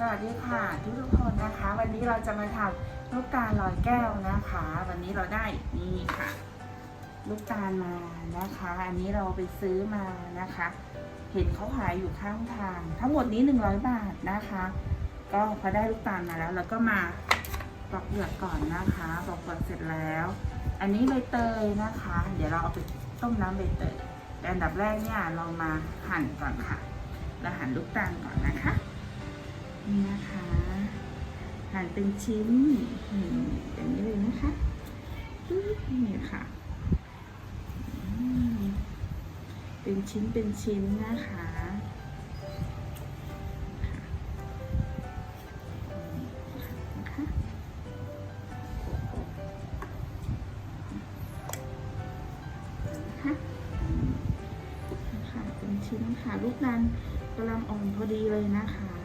สวัสดีค่ะทุกทุกคนนะคะ วันนี้เราจะมาทำลูกตาลลอยแก้วนะคะ วันนี้เราได้นี่ค่ะ ลูกตาลมานะคะ อันนี้เราไปซื้อมานะคะ เห็นเขาขายอยู่ข้างทาง ทั้งหมดนี้ 100 บาทนะคะ ก็พอได้ลูกตาลมาแล้วเราก็มาปอกเปลือกก่อนนะคะปอกเปลือกเสร็จแล้ว อันนี้ใบเตยนะคะ เดี๋ยวเราเอาไปต้มน้ำใบเตยแต่อันดับแรกเนี่ยเรามาหั่นก่อนค่ะ เราหั่นลูกตาลก่อนนะคะ นี่นะคะหั่นเป็นชิ้นอย่างนี้เลยนะคะปึ๊บนี่ค่ะ เป็นชิ้นเป็นชิ้นนะคะนะคะเป็นชิ้นค่ะลูกนั้นกำลังอ่อนพอดีเลยนะคะ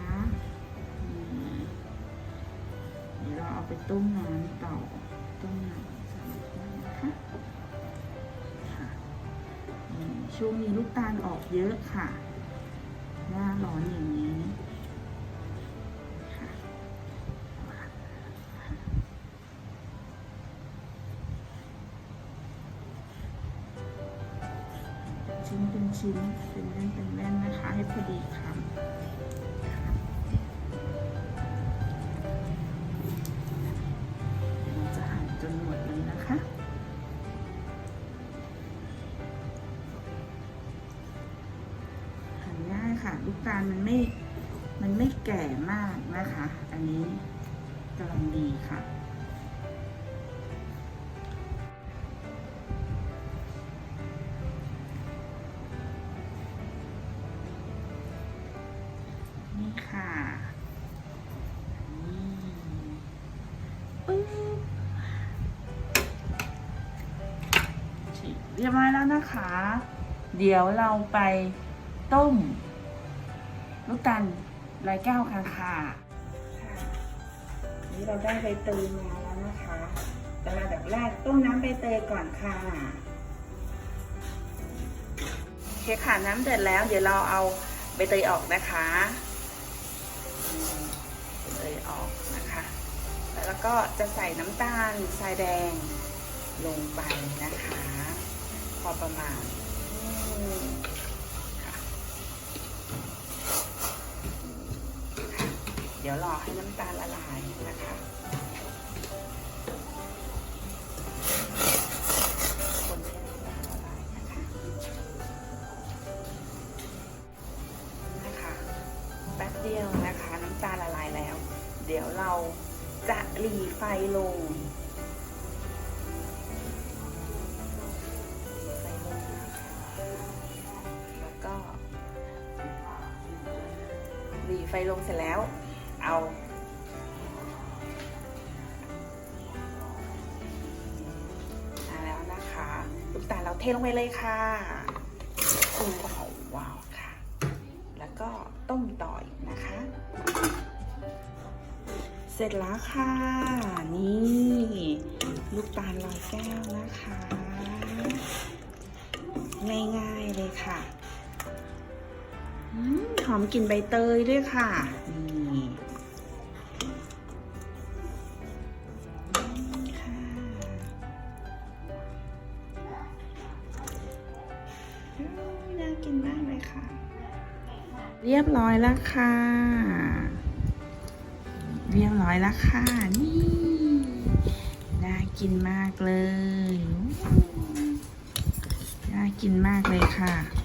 ไปต้มน้ำต่อต้มน้ำส่ถ้วยนะคะค่ะช่วงนี้ลูกตาลออกเยอะค่ะ หน้าร้อนอย่างนี้ชิ้นเป็นชิ้นเป็นแว่นเป็นแว่นนะคะ ให้พอดีคำ กตาลมันไม่ มันไม่แก่มากนะคะ อันนี้กำลังดีค่ะ นี่ค่ะนี่ปึ๊บฉีกเรียบร้อยแล้วนะคะ เดี๋ยวเราไปต้ม ลูกตาลลายแก้วค่ะค่ะนี่เราได้ใบเตยมาแล้วนะคะแต่ระดับแรกต้มน้ำใบเตยก่อนค่ะโอเคค่ะน้ำเดือดแล้ว เดี๋ยวเราเอาใบเตยออกนะคะใบเตยออกนะคะ แล้วก็จะใส่น้ำตาลทรายแดงลงไปนะคะ พอประมาณอืมค่ะ เดี๋ยวรอให้น้ำตาลละลายนะคะคนให้น้ำตาลละลายนะคะนะคะแป๊บเดียวนะคะน้ำตาลละลายแล้ว เดี๋ยวเราจะหลีไฟลงไฟลงแล้วก็รีไฟลงเสร็จแล้ว เทลงไปเลยค่ะโอ้โหว้าวค่ะ แล้วก็ต้มต่ออีกนะคะ เสร็จแล้วค่ะ นี่ ลูกตาลลอยแก้วนะคะ ง่ายๆเลยค่ะหอมกลิ่นใบเตยด้วยค่ะนี่ กินมากเลยค่ะ เรียบร้อยแล้วค่ะ เรียบร้อยแล้วค่ะ นี่ น่ากินมากเลย น่ากินมากเลยค่ะ